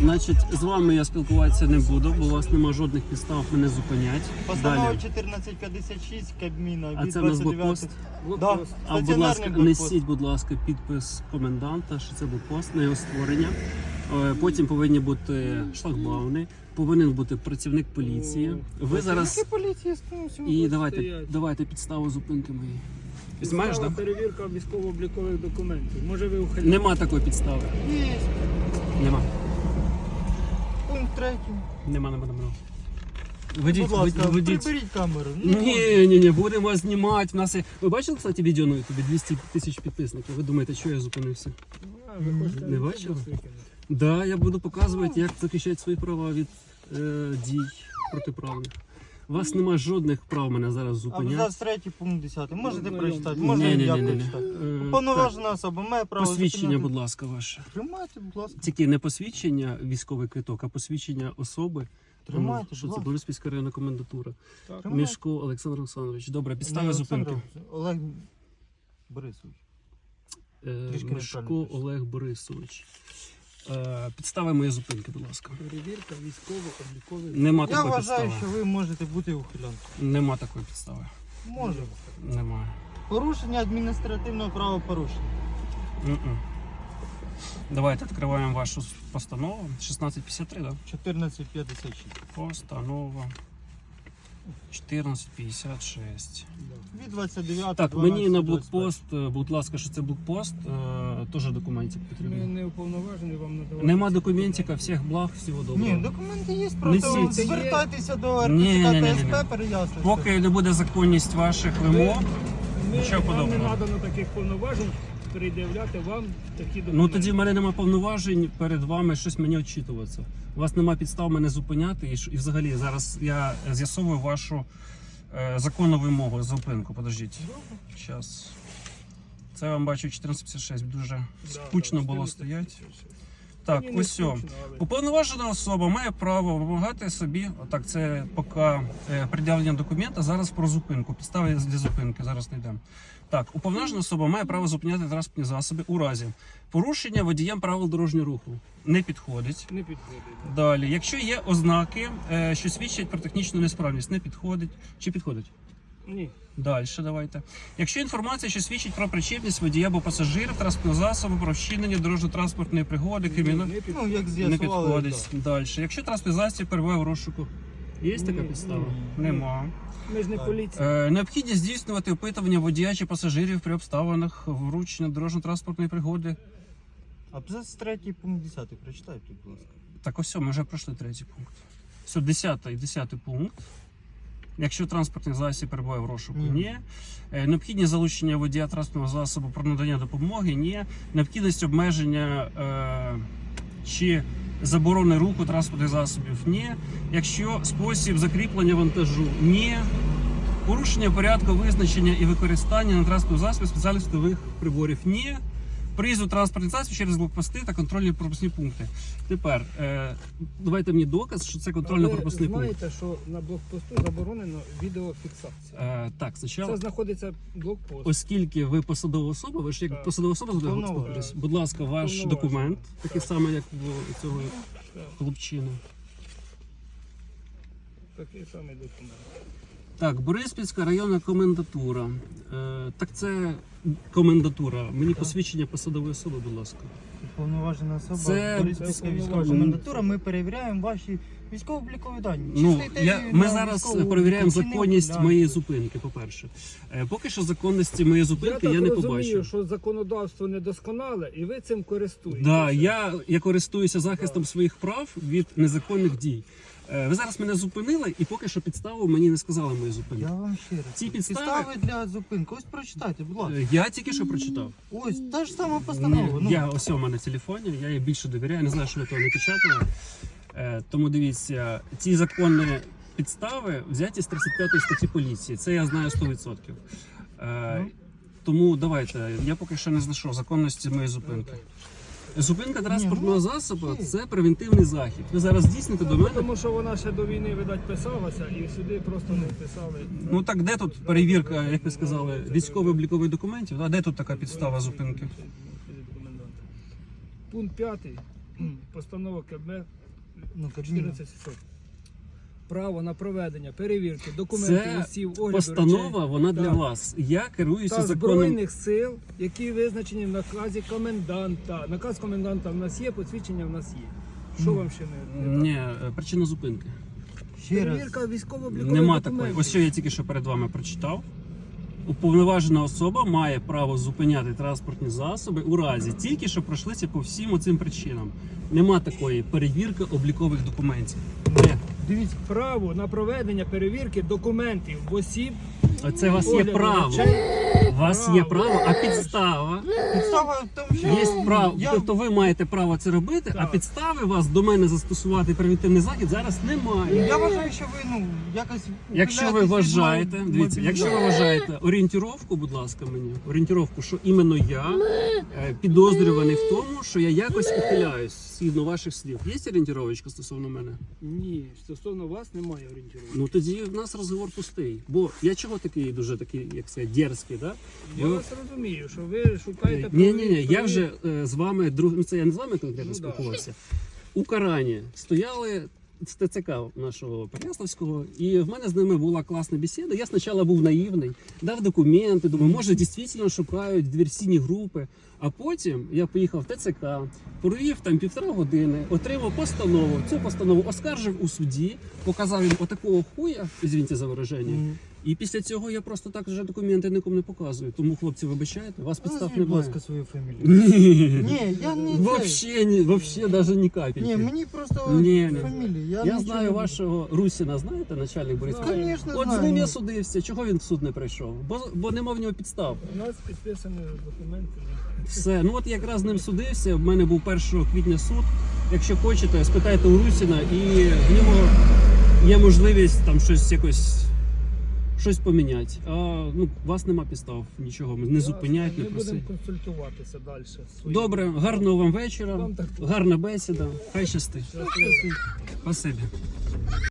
Значить, з вами я спілкуватися не буду, бо у вас немає жодних підстав мене зупинять. Постанова Далі. 1456 Кабміна А це в нас 29. блокпост? Да, А будь стаціонарний ласка, блокпост. несіть, будь ласка, підпис коменданта, що це блокпост на його створення. Е, Потім повинні бути шлагбауни, повинен бути працівник поліції. Ви зараз поліції ну, і давайте, давайте підставу зупинки моєї. Знаєш, так? перевірка військово-облікових документів. Може ви ухиляєте? Нема такої підстави. Є. Нема. Третій. Нема, нема, нема. Ведіть, Будь ласка, ведіть, приберіть камеру. Ну, Ні, ні, ні, будемо знімати. В нас є... Ви бачили, кстати, відео на ютубі 200 тисяч підписників. Ви думаєте, що я зупинився? А, ви хочете Не бачили? Да, я буду показувати, як захищати свої права від е, дій протиправних. У вас немає жодних прав мене зараз зупиняти. Абзац третій, пункт 10. Можете прочитати, можна ні, ні, я ні, ні. прочитати. Е, Повноважена особа має право Посвідчення, будь ласка, ваше. Тримайте, будь ласка. Тільки не посвідчення військовий квиток, а посвідчення особи. Тримайте, Ну, що будь це ласка. Бориспільська районна комендатура. Так. Тримайте. Мішко Олександр Олександрович. Добре, підстави Не зупинки. Олександр, Олег Борисович. Е, Трішки Мішко неправильно пише. Олег Борисович. Е, підстави моєї зупинки, будь ласка. Перевірка військово-облікових Нема Я такої вважаю, підстави. що ви можете бути ухилянкою. Нема такої підстави. Може. Немає. Порушення адміністративного правопорушення. М-м. Давайте відкриваємо вашу постанову. 1653, да? 1456. Постанова 1456. Від 29 Так, мені на блокпост, е, будь ласка, що це блокпост, е, теж документів Ми потрібно. не уповноважені вам надавати. Нема ці документика, всіх благ, всього доброго. Ні, документи є, просто Несіть. звертайтеся до Ні, ні, ні, ні, РТЦК ні. ТСП, переяснити. Поки не буде законність ваших вимог, Ми, Нічого нам не подобного. надано таких повноважень пред'являти вам такі документи. ну тоді в мене немає повноважень перед вами щось мені очитуватися. У вас немає підстав мене зупиняти, і, ш- і взагалі зараз я з'ясовую вашу е, законну вимогу зупинку. Подождіть. Зараз. Це вам бачу 1456. Дуже Да, скучно да, було 1456. стоять. Так, ось але- Уповноважена особа має право вимагати собі, так це поки е, пред'явлення документа, зараз про зупинку, підстави для зупинки, зараз не йдемо. Так, уповноважена особа має право зупиняти транспортні засоби у разі порушення водієм правил дорожнього руху. Не підходить. Не підходить. Далі, якщо є ознаки, е, що свідчать про технічну несправність, не підходить. Чи підходить? Ні. Далі давайте. Якщо інформація, що свідчить про причетність водія або пасажирів транспортного засобу, про вчинення дорожньо-транспортної пригоди, кримінальної Не Ну, як не підходить. Далі. Якщо транспортний засіб перебуває в розшуку, є така Ні, підстава? ні. Нема. Ми ж не Так. поліція. Е, необхідність здійснювати опитування водія чи пасажирів при обставинах вручення дорожньо-транспортної пригоди. Абзац 3 пункт 10. Прочитайте, будь ласка. Так ось, ми вже пройшли третій пункт. Все, десятий, десятий пункт. Якщо транспортний засіб перебуває в розшуку, Мгм. ні. Е, Необхідність залучення водія транспортного засобу про надання допомоги, ні. Необхідність обмеження е, чи заборони руху транспортних засобів, ні. Якщо спосіб закріплення вантажу, ні. Порушення порядку визначення і використання на транспортному засобі спеціальних приборів, ні. Приїзду транспортних засобів через блокпости та контрольні пропускні пункти. Тепер е, давайте мені доказ, що це Але контрольно-пропускний пункт. знаєте, що на блокпосту заборонено відеофіксація. Е, так, Це знаходиться блокпост. оскільки ви посадова особа, ви ж як Так. посадова особа знаходитесь. Будь ласка, ваш документ, такий самий, як у цього Так, хлопчини. Такий самий документ. Так, Бориспільська районна комендатура. Е, так це комендатура. Мені посвідчення посадової особи, будь ласка. Повноважена особа. Це- це військова комендатура. Ми перевіряємо ваші військово-облікові дані. Чи Ну, стоїте я, ви ми на зараз військовому перевіряємо обліку, чи не? законність Да. моєї зупинки, по-перше. Е, поки що законності моєї зупинки я, так не розумію, побачив. що законодавство недосконале, і ви цим користуєтеся. Да, я, я користуюся захистом своїх прав від незаконних дій. Е, Ви зараз мене зупинили, і поки що підставу мені не сказали мої зупинки. Я вам ще раз. Ці кажу, підстави- для зупинки. Ось прочитайте, будь ласка. Е, Я тільки що прочитав. Ось та ж сама постанова. Ну, я ось у мене телефоні, я їй більше довіряю, не знаю, що ви того не печатали. Е, тому дивіться, ці законні підстави взяті з 35 статті поліції. Це я знаю 100%. Е, Ну. Тому давайте, я поки що не знайшов законності моєї зупинки. Зупинка транспортного ну, засобу це превентивний захід. Ви зараз дійсните до мене. Тому що вона ще до війни, видать, писалася, і сюди просто не вписали. Ну так де тут перевірка, як ви сказали, військово-облікових документів? А де тут така підстава зупинки? Пункт 5. постанова КБ Ну, Кабміну. 14700. Право на проведення перевірки документів, Це листів, огляду Постанова, речей вона для Так. вас. Я керуюся та законом. збройних сил, які визначені в наказі коменданта. Наказ коменданта в нас є, посвідчення в нас є. Що вам ще не, не? Ні, е, причина зупинки. Ще раз. Перевірка військово-облікових Нема документів. такої. Ось що я тільки що перед вами прочитав. Уповноважена особа має право зупиняти транспортні засоби у разі тільки що пройшлися по всім оцим причинам. Нема такої перевірки облікових документів. Де? Дивіться, Право на проведення перевірки документів в осіб. Це у вас є огляду право. У вас є право, а підстава підстава в тому, що є право. я Тобто ви маєте право це робити, а Так. підстави вас до мене застосувати превентивний захід зараз немає. Я вважаю, що ви ну якось Якщо ви ухиляєтесь від вважаєте, мобілізації. дивіться, якщо ви вважаєте орієнтіровку, будь ласка, мені орієнтіровку, що іменно я е, підозрюваний в тому, що я якось ухиляюсь згідно ваших слів. Є орієнтіровочка стосовно мене? Ні, стосовно вас немає орієнтировки. Ну тоді в нас розговор пустий. Бо я чого такий дуже такий, як сказати, дерзкий, да? Я Ви- вас розумію, що ви шукаєте Ні, ні, ні, я вже е, з вами друг. Ну це я не з вами конкретно Ну, да. спілкувався. У Карані стояли ТЦК нашого Переяславського, і в мене з ними була класна бесіда. Я спочатку був наївний, дав документи, думаю, може дійсно шукають диверсійні групи. А потім я поїхав в ТЦК, провів там півтора години, отримав постанову. Цю постанову оскаржив у суді, показав їм отакого хуя, извините за вираження. І після цього я просто так вже документи нікому не показую. Тому, хлопці, вибачайте, вас підстав Назвіть, будь немає. ласка, свою фамілію. Ні, Ні, я не Вообще, ні, вообще даже ні капельки. Ні, мені просто Ні, ні. фамілія. Я, Я нічого знаю вашого Русіна, знаєте, начальник? Конечно, От з ним я судився. Чого він в суд не прийшов? Бо, бо нема в нього підстав. У нас підписані документи. Все. Ну от якраз з ним судився. В мене був 1 квітня суд. Якщо хочете, спитайте у Русіна, і в нього є можливість там щось якось. Щось поміняти. А ну, вас нема підстав нічого. Не зупиняють, не Ми просить. будемо консультуватися далі. своїм. Добре, гарного вам вечора. Вам так. Гарна бесіда. Хай щастить. Щасливо. Спасибі.